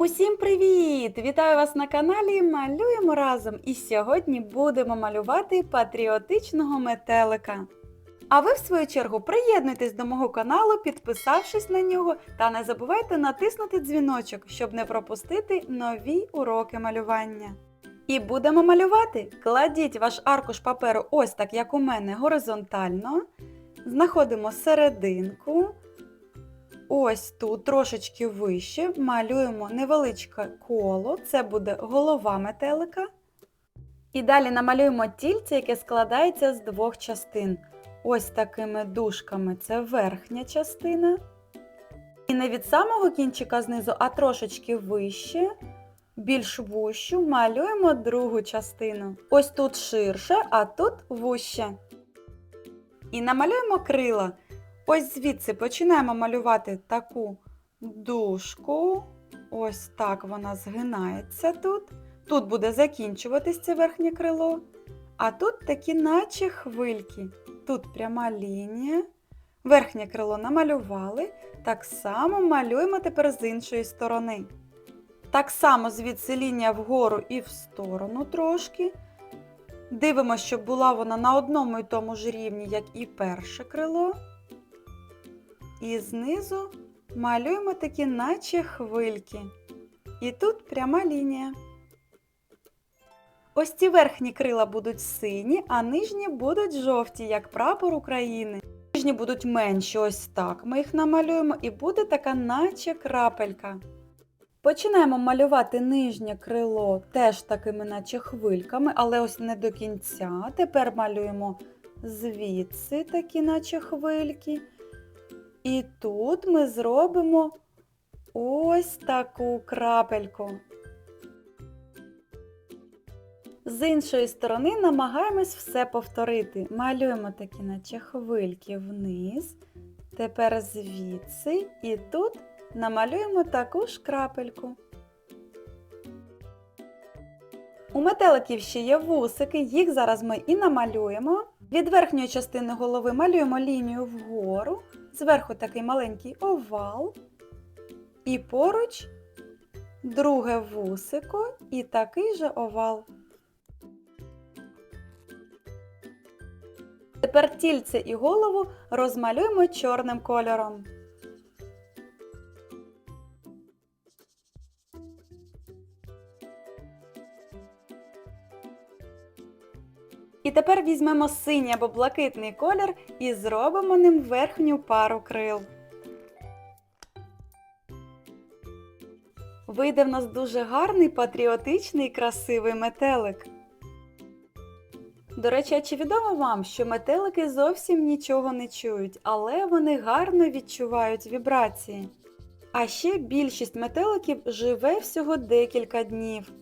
Усім привіт! Вітаю вас на каналі Малюємо разом. І сьогодні будемо малювати патріотичного метелика. А ви, в свою чергу, приєднуйтесь до мого каналу, підписавшись на нього, та не забувайте натиснути дзвіночок, щоб не пропустити нові уроки малювання. І будемо малювати. Кладіть ваш аркуш паперу ось так, як у мене, горизонтально. Знаходимо серединку. Ось тут трошечки вище малюємо невеличке коло, це буде голова метелика. І далі намалюємо тільце, яке складається з двох частин. Ось такими дужками це верхня частина. І не від самого кінчика знизу, а трошечки вище, більш вущу, малюємо другу частину. Ось тут ширше, а тут вуще. І намалюємо крила. Ось звідси починаємо малювати таку дужку. Ось так вона згинається тут. Тут буде закінчуватись це верхнє крило. А тут такі наче хвильки. Тут пряма лінія. Верхнє крило намалювали. Так само малюємо тепер з іншої сторони. Так само звідси лінія вгору і в сторону трошки. Дивимося, щоб була вона на одному і тому ж рівні, як і перше крило. І знизу малюємо такі наче хвильки. І тут пряма лінія. Ось ці верхні крила будуть сині, а нижні будуть жовті, як прапор України. Нижні будуть менші, ось так. Ми їх намалюємо, і буде така наче крапелька. Починаємо малювати нижнє крило теж такими, наче хвильками, але ось не до кінця. Тепер малюємо звідси такі, наче хвильки. І тут ми зробимо ось таку крапельку. З іншої сторони намагаємось все повторити. Малюємо такі, наче хвильки вниз. Тепер звідси і тут намалюємо таку ж крапельку. У метеликів ще є вусики, їх зараз ми і намалюємо. Від верхньої частини голови малюємо лінію вгору, зверху такий маленький овал, і поруч друге вусико і такий же овал. Тепер тільце і голову розмалюємо чорним кольором. І тепер візьмемо синій або блакитний колір і зробимо ним верхню пару крил. Вийде в нас дуже гарний, патріотичний красивий метелик. До речі, чи відомо вам, що метелики зовсім нічого не чують, але вони гарно відчувають вібрації. А ще більшість метеликів живе всього декілька днів.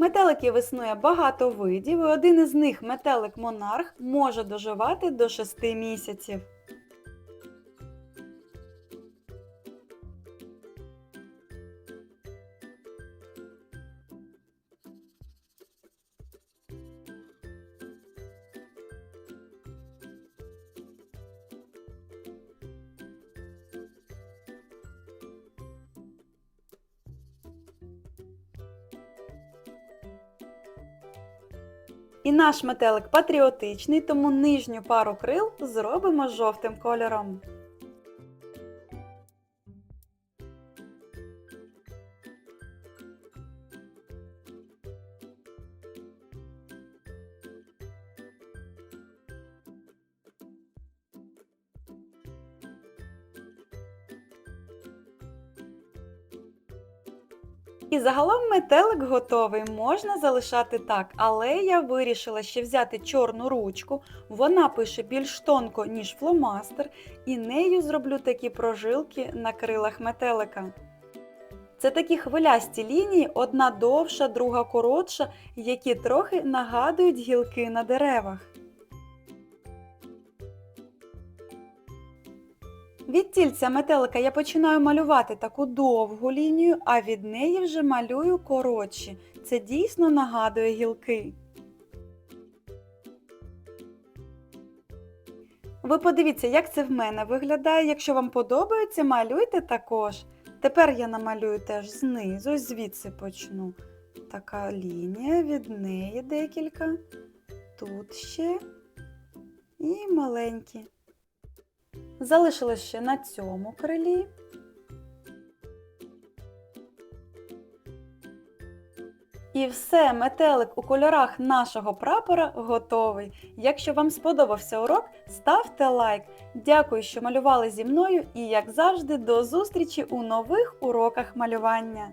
Метеликів існує багато видів, і один із них, метелик монарх, може доживати до 6 місяців. І наш метелик патріотичний, тому нижню пару крил зробимо жовтим кольором. І загалом метелик готовий, можна залишати так, але я вирішила ще взяти чорну ручку, вона пише більш тонко, ніж фломастер, і нею зроблю такі прожилки на крилах метелика. Це такі хвилясті лінії, одна довша, друга коротша, які трохи нагадують гілки на деревах. Від тільця метелика я починаю малювати таку довгу лінію, а від неї вже малюю коротші. Це дійсно нагадує гілки. Ви подивіться, як це в мене виглядає. Якщо вам подобається, малюйте також. Тепер я намалюю теж знизу, звідси почну. Така лінія, від неї декілька. Тут ще і маленькі. Залишилось ще на цьому крилі. І все, метелик у кольорах нашого прапора готовий. Якщо вам сподобався урок, ставте лайк. Дякую, що малювали зі мною і, як завжди, до зустрічі у нових уроках малювання.